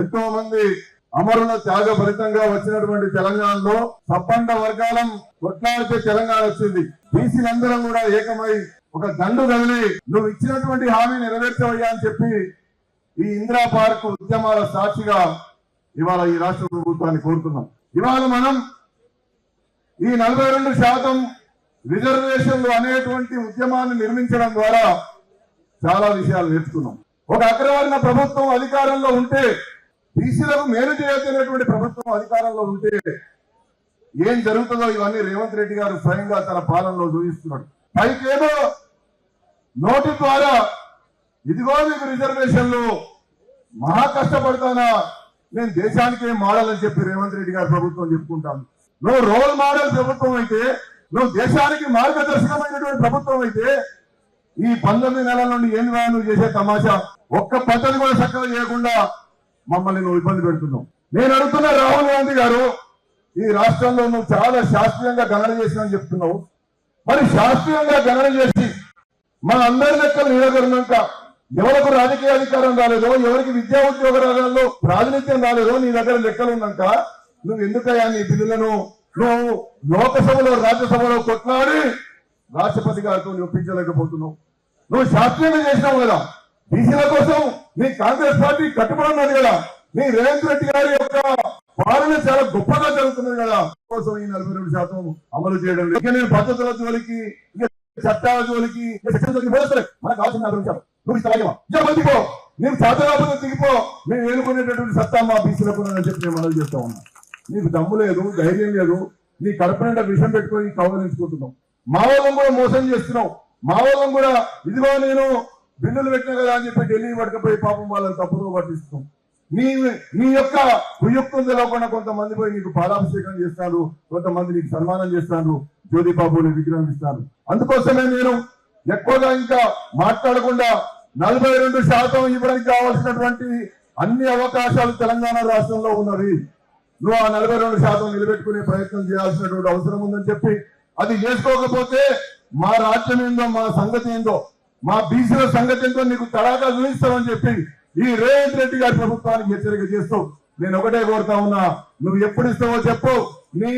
ఎంతో మంది అమరుల త్యాగ ఫలితంగా వచ్చినటువంటి తెలంగాణలో సబ్బండ వర్గాలం కొట్లాడితే తెలంగాణ వచ్చింది. బీసీలందరం కూడా ఏకమై ఒక దండు కదిలి నువ్వు ఇచ్చినటువంటి హామీ నెరవేర్చవయ్యా అని చెప్పి ఈ ఇందిరా పార్క్ ఉద్యమాల సాక్షిగా ఇవాళ ఈ రాష్ట్ర ప్రభుత్వాన్ని కోరుతున్నాం. ఇవాళ మనం ఈ నలభై రెండు శాతం రిజర్వేషన్లు అనేటువంటి ఉద్యమాన్ని నిర్మించడం ద్వారా చాలా విషయాలు నేర్చుకున్నాం. ఒక అగ్రవర్ణ ప్రభుత్వం అధికారంలో ఉంటే బీసీలకు మేలు చేయొచ్చినటువంటి ప్రభుత్వం అధికారంలో ఉంటే ఏం జరుగుతుందో ఇవన్నీ రేవంత్ రెడ్డి గారు స్వయంగా తన పాలనలో చూపిస్తున్నాడు. పైకేదో నోటి ద్వారా ఇదిగో మీకు రిజర్వేషన్లు మహా కష్టపడతానా నేను దేశానికి ఏం అని చెప్పి రేవంత్ రెడ్డి గారు ప్రభుత్వం చెప్పుకుంటాను నువ్వు రోల్ మోడల్ ప్రభుత్వం అయితే నువ్వు దేశానికి మార్గదర్శకమైనటువంటి ప్రభుత్వం అయితే ఈ పంతొమ్మిది నెలల నుండి ఏం నువ్వు చేసే తమాషా? ఒక్క పద్ధతి కూడా చక్కగా చేయకుండా మమ్మల్ని నువ్వు ఇబ్బంది పెడుతున్నావు. నేను అడుగుతున్న రాహుల్ గాంధీ గారు ఈ రాష్ట్రంలో నువ్వు చాలా శాస్త్రీయంగా గణన చేసినని చెప్తున్నావు. మరి శాస్త్రీయంగా గణన చేసి మన అందరి లెక్కలు నిలబడినాక ఎవరికి రాజకీయ అధికారం రాలేదో ఎవరికి విద్యా ఉద్యోగ రంగాల్లో ప్రాతినిధ్యం రాలేదో నీ దగ్గర లెక్కలు ఉన్నాక నువ్వు ఎందుకయ్యా నీ బిల్లులను నువ్వు లోకసభలో రాజ్యసభలో కొట్లాడి రాష్ట్రపతి గారితో నువ్వు ఒప్పించలేకపోతున్నావు నువ్వు శాస్త్రీయంగా చేసినావు కదా. బీసీల కోసం నీ కాంగ్రెస్ పార్టీ కట్టుబడి ఉన్నది కదా. నీ రేవంత్ రెడ్డి గారి యొక్క పాలన చాలా గొప్పగా జరుగుతున్నది కదా. కోసం ఈ నలభై రెండు శాతం అమలు చేయడం ఇక నేను పద్ధతుల జోలికి ఇక చట్టాల జోలికి ఇక సెక్షన్ జోలికి మనకు కావాల్సిన నలభై నువ్వు ఇస్తావా ఇక దిగిపో నేను చేతగాపంగా దిగిపో మేము సత్తా మా బీసీలకు ఉన్నదని చెప్పి నేను మనవి చేస్తా ఉన్నా. నీకు దమ్ము లేదు ధైర్యం లేదు. నీ కడప నిండా విషయం పెట్టుకొని కౌగలించుకుంటున్నాం మా కూడా మోసం చేస్తున్నావు. మా కూడా ఇదిగో నేను బిల్లులు పెట్టిన కదా అని చెప్పి ఢిల్లీ పడకపోయి పాపం వాళ్ళని తప్పుగా పట్టిస్తున్నాం. నీ నీ యొక్క కుయుక్తం తెలవకుండా కొంతమంది పోయి నీకు పాలాభిషేకం చేస్తాను కొంతమంది నీకు సన్మానం చేస్తాను జ్యోతిబాబుని విగ్రహం ఇస్తాను అందుకోసమే నేను ఎక్కువగా ఇంకా మాట్లాడకుండా నలభై రెండు శాతం ఇవ్వడానికి కావాల్సినటువంటి అన్ని అవకాశాలు తెలంగాణ రాష్ట్రంలో ఉన్నవి. నువ్వు ఆ నలభై రెండు శాతం నిలబెట్టుకునే ప్రయత్నం చేయాల్సినటువంటి అవసరం ఉందని చెప్పి అది చేసుకోకపోతే మా రాజ్యం ఏందో మా సంగతి ఏందో మా బీసీల సంగతి నీకు తడాకా చూపిస్తామని చెప్పి ఈ రేవంత్ రెడ్డి గారి ప్రభుత్వానికి హెచ్చరిక చేస్తూ నేను ఒకటే కోరుతా ఉన్నా. నువ్వు ఎప్పుడు ఇస్తావో చెప్పు. నీ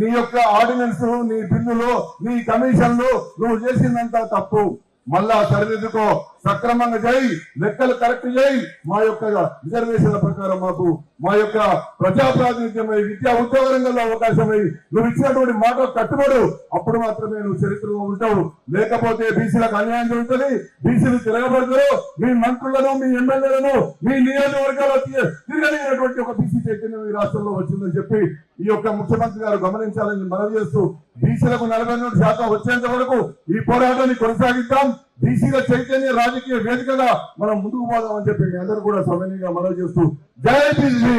నీ యొక్క ఆర్డినెన్స్ నీ బిల్లులు నీ కమిషన్లు నువ్వు చేసిందంతా తప్పు. మళ్ళా సరిదిద్దుకో. సక్రమంగా చేయి లెక్కలు కరెక్ట్ చేయి. మా యొక్క రిజర్వేషన్ల ప్రకారం మాకు మా యొక్క ప్రజాప్రాతినిధ్యమై విద్యా ఉద్యోగ రంగంలో అవకాశమై నువ్వు ఇచ్చినటువంటి మాట కట్టుబడు. అప్పుడు మాత్రమే నువ్వు చరిత్రలో ఉంటావు. లేకపోతే బీసీలకు అన్యాయం జరుగుతుంది. బీసీలు తిరగబడతారు మీ మంత్రులను మీ ఎమ్మెల్యేలను మీ నియోజకవర్గాల్లో తిరగలిగినటువంటి ఒక బీసీ చైతన్యం ఈ రాష్ట్రంలో వచ్చిందని చెప్పి ఈ యొక్క ముఖ్యమంత్రి గారు గమనించాలని మనవి చేస్తూ బీసీలకు నలభై శాతం వచ్చేంత వరకు ఈ పోరాటాన్ని కొనసాగిద్దాం. బీసీల చైతన్య రాజకీయ వేదికగా మనం ముందుకు పోదామని చెప్పి మీ అందరూ కూడా సమన్వయంగా మనవి చేస్తూ జై బీసీ